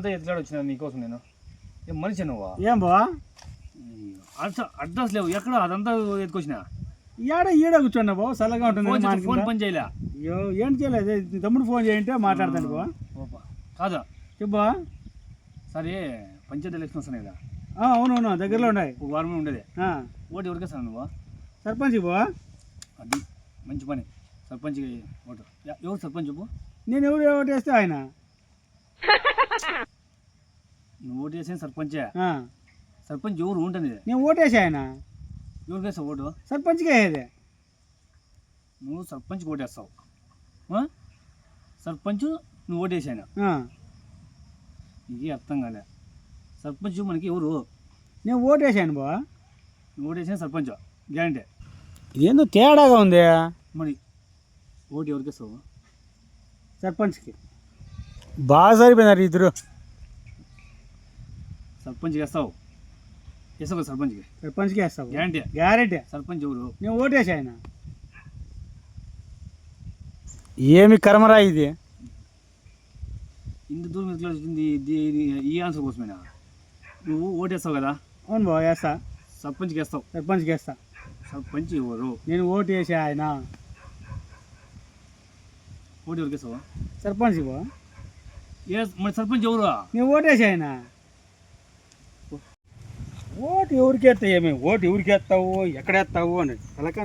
ఊరంతా ఎత్తులాడి వచ్చిన నీకోసం నేను? ఏం మనిషి నువ్వా? ఏం బావా అడ్రస్ అడ్రస్ లేవు. ఎక్కడ? అదంతా ఎత్తుకొచ్చిన? ఈడ ఈడ కూర్చోండి బావ చల్లగా ఉంటుంది ఫోన్. పని చేయలే. అయ్యో ఏంటి చేయలేదు నీ తమ్ముడు ఫోన్ చేయంటే మాట్లాడతాను బావ ఓపా. కాదా. చెప్పా సరే పంచాయతీ ఎలక్షన్ వస్తున్నాయి కదా. అవునవును దగ్గరలో ఉన్నాయి. ఒక వారం ఉండేది. ఓటు ఎవరికేస్తాను నువ్వు? సర్పంచ్ బావా అది మంచి పని. సర్పంచ్ ఓటు. ఎవరు సర్పంచ్ నేను ఎవరు ఓటు వేస్తే ఆయన. ఓటు చేసిన సర్పంచే. సర్పంచ్ ఎవరు ఉంటుంది నేను ఓటేసి ఆయన. ఎవరికి ఓటు? సర్పంచ్కే వేసేది. నువ్వు సర్పంచ్కి ఓటేస్తావు? సర్పంచ్ నువ్వు ఓటేసాను ఇది అర్థం కాలే. సర్పంచ్ మనకి ఎవరు? నేను ఓటేసాను బావా నువ్వు ఓటేసిన సర్పంచ్. గ్యారంటీ. ఏందో తేడాగా ఉంది. మరి ఓటు ఎవరికి వేస్తావు? సర్పంచ్కి. బాగా సరిపోయినారు ఇద్దరు. సర్పంచ్కి వేస్తావు. వేస్తావు సర్పంచ్కి సర్పంచ్కి వేస్తావు. గ్యారంటీ. గ్యారెంటీ. సర్పంచ్ ఎవరు? నేను ఓటేసి ఆయన. ఏమి కర్మరా ఇది? ఇంత దూరం ఎట్లా వచ్చింది? ఈ ఆన్సర్ కోసమేనా? నువ్వు ఓటేస్తావు కదా? అవును బావ వేస్తా. సర్పంచ్కి వేస్తావు. సర్పంచ్కి వేస్తా. సర్పంచ్ ఎవరు? నేను ఓటు వేసి ఆయన. ఓటు ఎవరికి వేస్తావు? సర్పంచ్కి బావ. మన మరి సర్పంచ్ ఎవరు? నేను ఓటేసి ఆయన. ఓటు ఎవరికి మేము? ఓటు ఎవరికి వేస్తావు ఎక్కడ అని తలకాయ